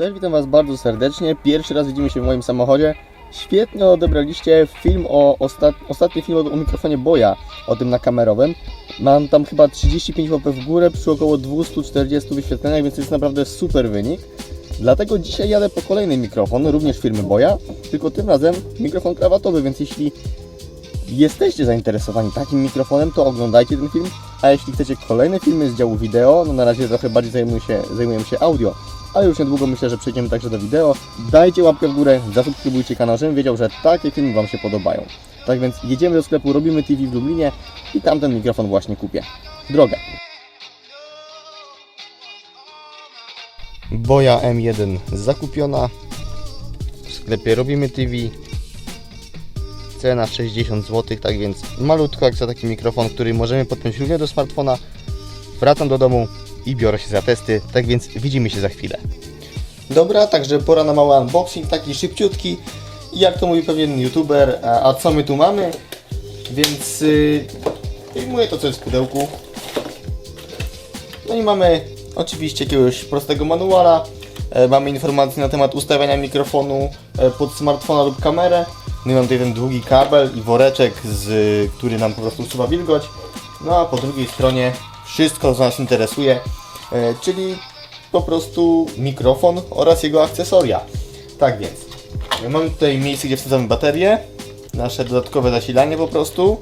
Cześć, witam Was bardzo serdecznie. Pierwszy raz widzimy się w moim samochodzie. Świetnie odebraliście film o ostat... ostatni film o, mikrofonie Boya, o tym nakamerowym. Mam tam chyba 35 łapek w górę przy około 240 wyświetleniach, więc to jest naprawdę super wynik. Dlatego dzisiaj jadę po kolejny mikrofon, również firmy Boya, tylko tym razem mikrofon krawatowy, więc jeśli jesteście zainteresowani takim mikrofonem, to oglądajcie ten film. A jeśli chcecie kolejne filmy z działu wideo, no na razie trochę bardziej zajmuję się, zajmujemy się audio, ale już niedługo myślę, że przejdziemy także do wideo. Dajcie łapkę w górę, zasubskrybujcie kanał, żebym wiedział, że takie filmy Wam się podobają. Tak więc jedziemy do sklepu Robimy TV w Lublinie i tam ten mikrofon właśnie kupię. Droga. Boja M1 zakupiona. W sklepie Robimy TV. Cena 60 zł, tak więc malutko jak za taki mikrofon, który możemy podpiąć również do smartfona. Wracam do domu i biorę się za testy, tak więc widzimy się za chwilę. Dobra, także pora na mały unboxing, taki szybciutki. Jak to mówi pewien youtuber, a, a co my tu mamy? Więc yy, wyjmuję to co jest w pudełku. No i mamy oczywiście jakiegoś prostego manuala. E, mamy informacje na temat ustawiania mikrofonu e, pod smartfona lub kamerę. No i mam tutaj ten długi kabel i woreczek, z, który nam po prostu usuwa wilgoć. No a po drugiej stronie wszystko, co nas interesuje, e, czyli po prostu mikrofon oraz jego akcesoria. Tak więc, mamy tutaj miejsce, gdzie wsadzamy baterię, nasze dodatkowe zasilanie po prostu.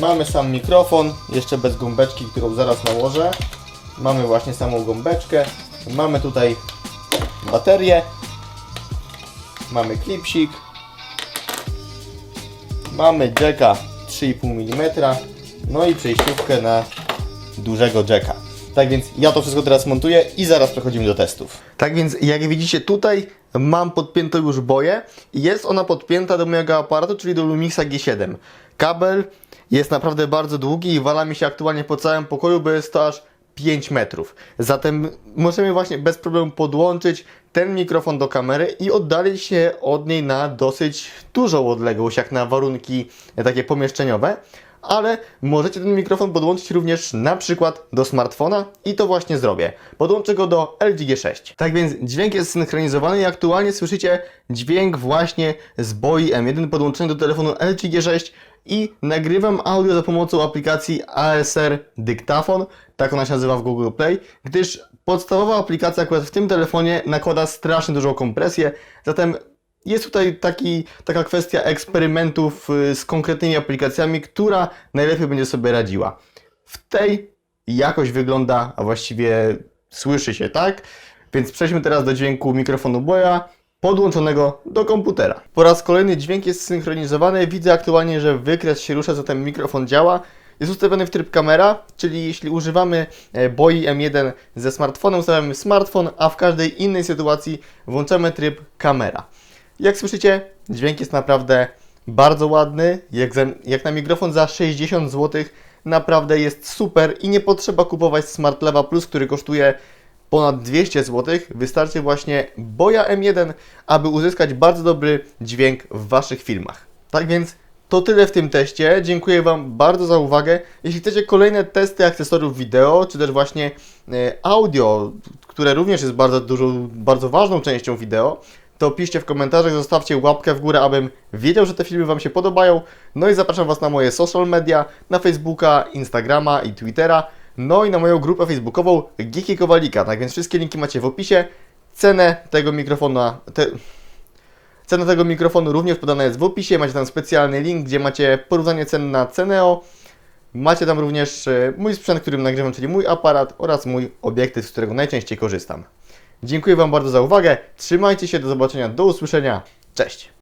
Mamy sam mikrofon, jeszcze bez gąbeczki, którą zaraz nałożę. Mamy właśnie samą gąbeczkę. Mamy tutaj baterię. Mamy klipsik. Mamy jacka 3,5 mm. No i przejściówkę na dużego jacka. Tak więc ja to wszystko teraz montuję i zaraz przechodzimy do testów. Tak więc jak widzicie tutaj mam podpiętą już boję i jest ona podpięta do mojego aparatu, czyli do Lumixa G7. Kabel jest naprawdę bardzo długi i wala mi się aktualnie po całym pokoju, bo jest to aż 5 metrów. Zatem możemy właśnie bez problemu podłączyć ten mikrofon do kamery i oddalić się od niej na dosyć dużą odległość, jak na warunki takie pomieszczeniowe. Ale możecie ten mikrofon podłączyć również na przykład do smartfona i to właśnie zrobię. Podłączę go do LG G6. Tak więc dźwięk jest synchronizowany i aktualnie słyszycie dźwięk właśnie z Boi M1 podłączony do telefonu LG G6 i nagrywam audio za pomocą aplikacji ASR Dyktafon, tak ona się nazywa w Google Play, gdyż podstawowa aplikacja akurat w tym telefonie nakłada strasznie dużą kompresję, zatem jest tutaj taki, taka kwestia eksperymentów y, z konkretnymi aplikacjami, która najlepiej będzie sobie radziła. W tej jakość wygląda, a właściwie słyszy się tak, więc przejdźmy teraz do dźwięku mikrofonu Boya podłączonego do komputera. Po raz kolejny dźwięk jest synchronizowany. Widzę aktualnie, że wykres się rusza, zatem mikrofon działa. Jest ustawiony w tryb kamera, czyli jeśli używamy e, Boi M1 ze smartfonem, ustawiamy smartfon, a w każdej innej sytuacji włączamy tryb kamera. Jak słyszycie, dźwięk jest naprawdę bardzo ładny. Jak, za, jak na mikrofon za 60 zł, naprawdę jest super i nie potrzeba kupować Smart Leva Plus, który kosztuje ponad 200 zł. Wystarczy właśnie Boja M1, aby uzyskać bardzo dobry dźwięk w Waszych filmach. Tak więc to tyle w tym teście. Dziękuję Wam bardzo za uwagę. Jeśli chcecie kolejne testy akcesoriów wideo, czy też właśnie e, audio, które również jest bardzo dużą, bardzo ważną częścią wideo, to piszcie w komentarzach, zostawcie łapkę w górę, abym wiedział, że te filmy Wam się podobają. No i zapraszam Was na moje social media, na Facebooka, Instagrama i Twittera, no i na moją grupę facebookową Geeky Kowalika. Tak więc wszystkie linki macie w opisie. Cenę tego mikrofonu, te, Cena tego mikrofonu również podana jest w opisie. Macie tam specjalny link, gdzie macie porównanie cen na Ceneo. Macie tam również e, mój sprzęt, którym nagrywam, czyli mój aparat oraz mój obiektyw, z którego najczęściej korzystam. Dziękuję Wam bardzo za uwagę. Trzymajcie się, do zobaczenia, do usłyszenia. Cześć!